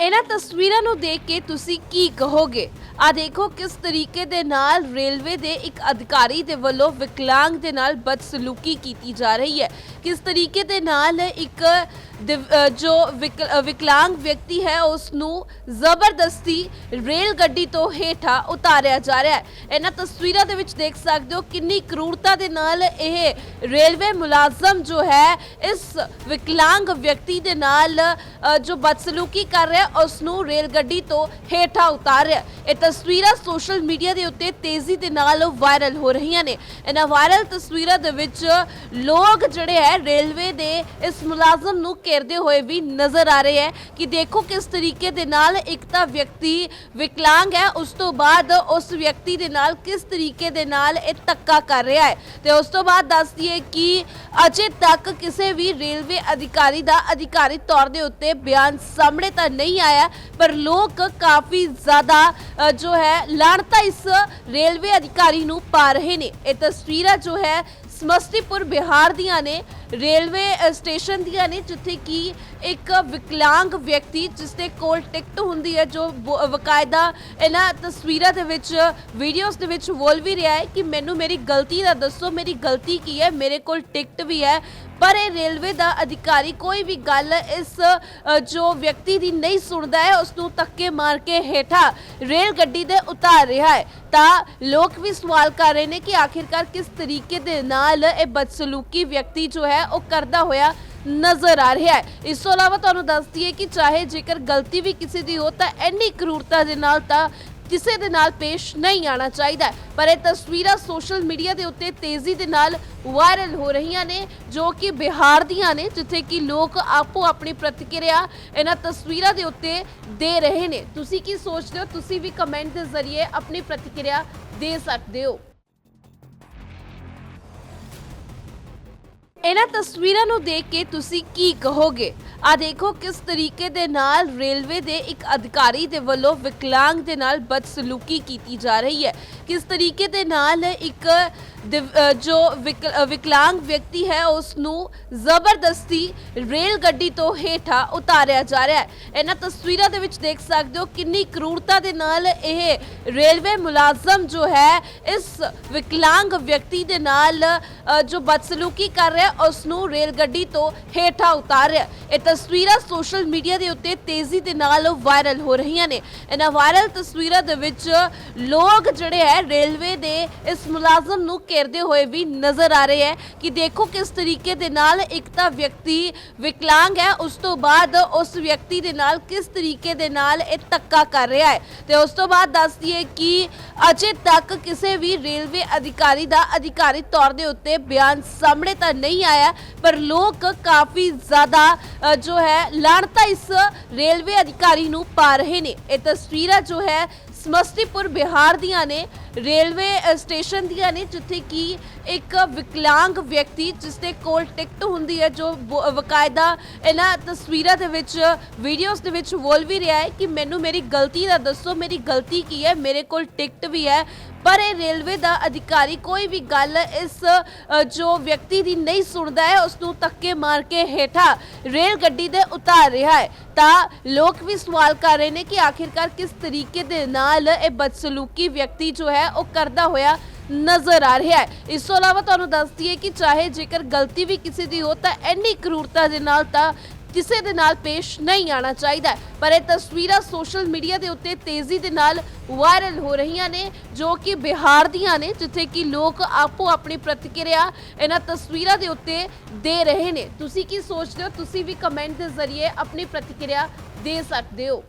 ਇਹਨਾਂ ਤਸਵੀਰਾਂ ਨੂੰ ਦੇਖ ਕੇ ਤੁਸੀਂ ਕੀ ਕਹੋਗੇ? ਆ ਦੇਖੋ ਕਿਸ ਤਰੀਕੇ ਦੇ ਨਾਲ ਰੇਲਵੇ ਦੇ ਇੱਕ ਅਧਿਕਾਰੀ ਦੇ ਵੱਲੋਂ ਵਿਕਲਾਂਗ ਦੇ ਨਾਲ ਬਦਸਲੂਕੀ ਕੀਤੀ ਜਾ ਰਹੀ ਹੈ। ਕਿਸ ਤਰੀਕੇ ਦੇ ਨਾਲ ਇੱਕ ਜੋ ਵਿਕ- ਵਿਕਲਾਂਗ ਵਿਅਕਤੀ ਹੈ ਉਸ ਨੂੰ ਜ਼ਬਰਦਸਤੀ ਰੇਲ ਗੱਡੀ ਤੋਂ ਹੇਠਾਂ ਉਤਾਰਿਆ ਜਾ ਰਿਹਾ ਹੈ। ਇਹਨਾਂ ਤਸਵੀਰਾਂ ਦੇ ਵਿੱਚ ਦੇਖ ਸਕਦੇ ਹੋ ਕਿੰਨੀ ਕਰੂਰਤਾ ਦੇ ਨਾਲ ਇਹ ਰੇਲਵੇ ਮੁਲਾਜ਼ਮ ਜੋ ਹੈ, ਇਸ ਵਿਕਲਾਂਗ ਵਿਅਕਤੀ ਦੇ ਨਾਲ ਜੋ ਬਦਸਲੂਕੀ ਕਰ ਰਿਹਾ ਉਸ ਨੂੰ ਰੇਲ ਗੱਡੀ ਤੋਂ ਹੇਠਾਂ ਉਤਾਰ ਰਿਹਾ ਇਹ ਤਸਵੀਰਾਂ ਸੋਸ਼ਲ ਮੀਡੀਆ ਦੇ ਉੱਤੇ ਤੇਜ਼ੀ ਦੇ ਨਾਲ ਵਾਇਰਲ ਹੋ ਰਹੀਆਂ ਨੇ। ਇਹਨਾਂ ਵਾਇਰਲ ਤਸਵੀਰਾਂ ਦੇ ਵਿੱਚ ਲੋਕ ਜਿਹੜੇ ਹੈ, ਰੇਲਵੇ ਦੇ ਇਸ ਮੁਲਾਜ਼ਮ ਨੂੰ ਘੇਰਦੇ ਹੋਏ ਵੀ ਨਜ਼ਰ ਆ ਰਹੇ ਹੈ ਕਿ ਦੇਖੋ ਕਿਸ ਤਰੀਕੇ ਦੇ ਨਾਲ ਇੱਕ ਤਾਂ ਵਿਅਕਤੀ ਵਿਕਲਾਂਗ ਹੈ, ਉਸ ਤੋਂ ਬਾਅਦ ਉਸ ਵਿਅਕਤੀ ਦੇ ਨਾਲ ਕਿਸ ਤਰੀਕੇ ਦੇ ਨਾਲ ਇਹ ਧੱਕਾ ਕਰ ਰਿਹਾ ਹੈ। ਤੇ ਉਸ ਤੋਂ ਬਾਅਦ ਦੱਸ ਦਈਏ ਕਿ ਅਜੇ ਤੱਕ ਕਿਸੇ ਵੀ ਰੇਲਵੇ ਅਧਿਕਾਰੀ ਦਾ ਅਧਿਕਾਰਿਤ ਤੌਰ ਦੇ ਉੱਤੇ ਬਿਆਨ ਸਾਹਮਣੇ ਤਾਂ ਨਹੀਂ ਆਇਆ, ਪਰ ਲੋਕ ਕਾਫੀ ਜ਼ਿਆਦਾ ਜੋ ਹੈ ਲਾਣਤਾ ਇਸ ਰੇਲਵੇ ਅਧਿਕਾਰੀ ਨੂੰ ਪਾ ਰਹੇ ਨੇ। ਇਹ ਤਸਵੀਰਾਂ ਜੋ ਹੈ, ਸਮਸਤੀਪੁਰ ਬਿਹਾਰ ਦੀਆਂ ਨੇ। ਰੇਲਵੇ ਸਟੇਸ਼ਨ ਦੀਆਂ ਨੇ, ਜਿੱਥੇ ਕਿ ਇੱਕ ਵਿਕਲਾਂਗ ਵਿਅਕਤੀ ਜਿਸ ਦੇ ਕੋਲ ਟਿਕਟ ਹੁੰਦੀ ਹੈ, ਜੋ ਬ- ਬਕਾਇਦਾ ਇਹਨਾਂ ਤਸਵੀਰਾਂ ਦੇ ਵਿੱਚ, ਵੀਡੀਓਜ਼ ਦੇ ਵਿੱਚ ਬੋਲ ਵੀ ਰਿਹਾ ਹੈ ਕਿ ਮੈਨੂੰ ਮੇਰੀ ਗਲਤੀ ਦਾ ਦੱਸੋ, ਮੇਰੀ ਗਲਤੀ ਕੀ ਹੈ, ਮੇਰੇ ਕੋਲ ਟਿਕਟ ਵੀ ਹੈ, ਪਰ ਇਹ ਰੇਲਵੇ ਦਾ ਅਧਿਕਾਰੀ ਕੋਈ ਵੀ ਗੱਲ ਇਸ ਜੋ ਵਿਅਕਤੀ ਦੀ ਨਹੀਂ ਸੁਣਦਾ ਹੈ ਉਸ ਨੂੰ ਧੱਕੇ ਮਾਰ ਕੇ ਹੇਠਾਂ ਰੇਲ ਗੱਡੀ ਦੇ ਉਤਾਰ ਰਿਹਾ ਹੈ। ਤਾਂ ਲੋਕ ਵੀ ਸਵਾਲ ਕਰ ਰਹੇ ਨੇ ਕਿ ਆਖਿਰਕਾਰ ਕਿਸ ਤਰੀਕੇ ਦੇ ਨਾਲ ਇਹ ਬਦਸਲੂਕੀ ਵਿਅਕਤੀ ਜੋ ਹੈ ਉਹ ਕਰਦਾ ਹੋਇਆ ਨਜ਼ਰ ਆ ਰਿਹਾ ਹੈ। ਇਸ ਤੋਂ ਇਲਾਵਾ ਤੁਹਾਨੂੰ ਦੱਸ ਦਈਏ ਕਿ ਚਾਹੇ ਜੇਕਰ ਗਲਤੀ ਵੀ ਕਿਸੇ ਦੀ ਹੋ, ਤਾਂ ਇੰਨੀ ਕਰੂਰਤਾ ਦੇ ਨਾਲ ਤਾਂ ਕਿਸੇ ਦੇ ਨਾਲ ਪੇਸ਼ ਨਹੀਂ ਆਣਾ ਚਾਹੀਦਾ ਪਰ ਇਹ ਤਸਵੀਰਾਂ ਸੋਸ਼ਲ ਮੀਡੀਆ ਦੇ ਉੱਤੇ ਤੇਜ਼ੀ ਦੇ ਨਾਲ ਵਾਇਰਲ ਹੋ ਰਹੀਆਂ ਨੇ, ਜੋ ਕਿ ਬਿਹਾਰ ਦੀਆਂ ਨੇ, ਜਿੱਥੇ ਕਿ ਲੋਕ ਆਪੋ ਆਪਣੀ ਪ੍ਰਤੀਕਿਰਿਆ ਇਹਨਾਂ ਤਸਵੀਰਾਂ ਦੇ ਉੱਤੇ ਦੇ ਰਹੇ ਨੇ। ਤੁਸੀਂ ਕੀ ਸੋਚਦੇ ਹੋ? ਤੁਸੀਂ ਵੀ ਕਮੈਂਟ ਦੇ ਜ਼ਰੀਏ ਆਪਣੀ ਪ੍ਰਤੀਕਿਰਿਆ ਦੇ ਸਕਦੇ ਹੋ। ਇਹਨਾਂ ਤਸਵੀਰਾਂ ਨੂੰ ਦੇਖ ਕੇ ਤੁਸੀਂ ਕੀ ਕਹੋਗੇ? ਆ ਦੇਖੋ ਕਿਸ ਤਰੀਕੇ ਦੇ ਨਾਲ ਰੇਲਵੇ ਦੇ ਇੱਕ ਅਧਿਕਾਰੀ ਦੇ ਵੱਲੋਂ ਵਿਕਲਾਂਗ ਦੇ ਨਾਲ ਬਦਸਲੂਕੀ ਕੀਤੀ ਜਾ ਰਹੀ ਹੈ। ਕਿਸ ਤਰੀਕੇ ਦੇ ਨਾਲ ਇੱਕ ਜੋ ਵਿਕ- ਵਿਕਲਾਂਗ ਵਿਅਕਤੀ ਹੈ ਉਸ ਨੂੰ ਜ਼ਬਰਦਸਤੀ ਰੇਲ ਗੱਡੀ ਤੋਂ ਹੇਠਾਂ ਉਤਾਰਿਆ ਜਾ ਰਿਹਾ ਹੈ। ਇਹਨਾਂ ਤਸਵੀਰਾਂ ਦੇ ਵਿੱਚ ਦੇਖ ਸਕਦੇ ਹੋ ਕਿੰਨੀ ਕਰੂਰਤਾ ਦੇ ਨਾਲ ਇਹ ਰੇਲਵੇ ਮੁਲਾਜ਼ਮ ਜੋ ਹੈ, ਇਸ ਵਿਕਲਾਂਗ ਵਿਅਕਤੀ ਦੇ ਨਾਲ ਜੋ ਬਦਸਲੂਕੀ ਕਰ ਰਿਹਾ ਉਸ ਨੂੰ ਰੇਲ ਗੱਡੀ ਤੋਂ ਹੇਠਾਂ ਉਤਾਰ ਰਿਹਾ ਇਹ ਤਸਵੀਰਾਂ ਸੋਸ਼ਲ ਮੀਡੀਆ ਦੇ ਉੱਤੇ ਤੇਜ਼ੀ ਦੇ ਨਾਲ ਵਾਇਰਲ ਹੋ ਰਹੀਆਂ ਨੇ। ਇਹਨਾਂ ਵਾਇਰਲ ਤਸਵੀਰਾਂ ਦੇ ਵਿੱਚ ਲੋਕ ਜਿਹੜੇ ਹੈ, ਰੇਲਵੇ ਦੇ ਇਸ ਮੁਲਾਜ਼ਮ ਨੂੰ ਘੇਰਦੇ ਹੋਏ ਵੀ ਨਜ਼ਰ ਆ ਰਹੇ ਹੈ ਕਿ ਦੇਖੋ ਕਿਸ ਤਰੀਕੇ ਦੇ ਨਾਲ ਇੱਕ ਤਾਂ ਵਿਅਕਤੀ ਵਿਕਲਾਂਗ ਹੈ, ਉਸ ਤੋਂ ਬਾਅਦ ਉਸ ਵਿਅਕਤੀ ਦੇ ਨਾਲ ਕਿਸ ਤਰੀਕੇ ਦੇ ਨਾਲ ਇਹ ਧੱਕਾ ਕਰ ਰਿਹਾ ਹੈ। ਤੇ ਉਸ ਤੋਂ ਬਾਅਦ ਦੱਸ ਦਈਏ ਕਿ ਅਜੇ ਤੱਕ ਕਿਸੇ ਵੀ ਰੇਲਵੇ ਅਧਿਕਾਰੀ ਦਾ ਅਧਿਕਾਰਿਤ ਤੌਰ ਦੇ ਉੱਤੇ ਬਿਆਨ ਸਾਹਮਣੇ ਤਾਂ ਨਹੀਂ ਆਇਆ, ਪਰ ਲੋਕ ਕਾਫੀ ਜ਼ਿਆਦਾ ਜੋ ਹੈ ਲਾਣਤਾ ਇਸ ਰੇਲਵੇ ਅਧਿਕਾਰੀ ਨੂੰ ਪਾ ਰਹੇ ਨੇ। ਇਹ ਤਸਵੀਰਾਂ ਜੋ ਹੈ ਸਮਸਤੀਪੁਰ ਬਿਹਾਰ ਦੀਆਂ ਨੇ, ਰੇਲਵੇ ਸਟੇਸ਼ਨ ਦੀਆਂ ਨੇ, ਜਿੱਥੇ ਕਿ ਇੱਕ ਵਿਕਲਾਂਗ ਵਿਅਕਤੀ ਜਿਸ ਦੇ ਕੋਲ ਟਿਕਟ ਹੁੰਦੀ ਹੈ, ਜੋ ਬ- ਬਕਾਇਦਾ ਇਹਨਾਂ ਤਸਵੀਰਾਂ ਦੇ ਵਿੱਚ, ਵੀਡੀਓਜ਼ ਦੇ ਵਿੱਚ ਬੋਲ ਵੀ ਰਿਹਾ ਹੈ ਕਿ ਮੈਨੂੰ ਮੇਰੀ ਗਲਤੀ ਦਾ ਦੱਸੋ, ਮੇਰੀ ਗਲਤੀ ਕੀ ਹੈ, ਮੇਰੇ ਕੋਲ ਟਿਕਟ ਵੀ ਹੈ, ਪਰ ਇਹ ਰੇਲਵੇ ਦਾ ਅਧਿਕਾਰੀ ਕੋਈ ਵੀ ਗੱਲ ਇਸ ਜੋ ਵਿਅਕਤੀ ਦੀ ਨਹੀਂ ਸੁਣਦਾ ਹੈ ਉਸ ਨੂੰ ਧੱਕੇ ਮਾਰ ਕੇ ਹੇਠਾਂ ਰੇਲ ਗੱਡੀ ਦੇ ਉਤਾਰ ਰਿਹਾ ਹੈ। ਤਾਂ ਲੋਕ ਵੀ ਸਵਾਲ ਕਰ ਰਹੇ ਨੇ ਕਿ ਆਖਿਰਕਾਰ ਕਿਸ ਤਰੀਕੇ ਦੇ ਨਾਲ ਇਹ ਬਦਸਲੂਕੀ ਵਿਅਕਤੀ ਜੋ ਹੈ ਉਹ ਕਰਦਾ ਹੋਇਆ ਨਜ਼ਰ ਆ ਰਿਹਾ ਹੈ। ਇਸ ਤੋਂ ਇਲਾਵਾ ਤੁਹਾਨੂੰ ਦੱਸ ਦਈਏ ਕਿ ਚਾਹੇ ਜੇਕਰ ਗਲਤੀ ਵੀ ਕਿਸੇ ਦੀ ਹੋ ਤਾਂ ਇੰਨੀ ਕਰੂਰਤਾ ਦੇ ਨਾਲ ਤਾਂ ਕਿਸੇ ਦੇ ਨਾਲ ਪੇਸ਼ ਨਹੀਂ ਆਣਾ ਚਾਹੀਦਾ। ਪਰ ਇਹ ਤਸਵੀਰਾਂ ਸੋਸ਼ਲ ਮੀਡੀਆ ਦੇ ਉੱਤੇ ਤੇਜ਼ੀ ਦੇ ਨਾਲ ਵਾਇਰਲ ਹੋ ਰਹੀਆਂ ਨੇ, ਜੋ ਕਿ ਬਿਹਾਰ ਦੀਆਂ ਨੇ, ਜਿੱਥੇ ਕਿ ਲੋਕ ਆਪੋ ਆਪਣੀ ਪ੍ਰਤੀਕਿਰਿਆ ਇਹਨਾਂ ਤਸਵੀਰਾਂ ਦੇ ਉੱਤੇ ਦੇ ਰਹੇ ਨੇ। ਤੁਸੀਂ ਕੀ ਸੋਚਦੇ ਹੋ? ਤੁਸੀਂ ਵੀ ਕਮੈਂਟ ਦੇ ਜ਼ਰੀਏ ਆਪਣੀ ਪ੍ਰਤੀਕਿਰਿਆ ਦੇ ਸਕਦੇ ਹੋ।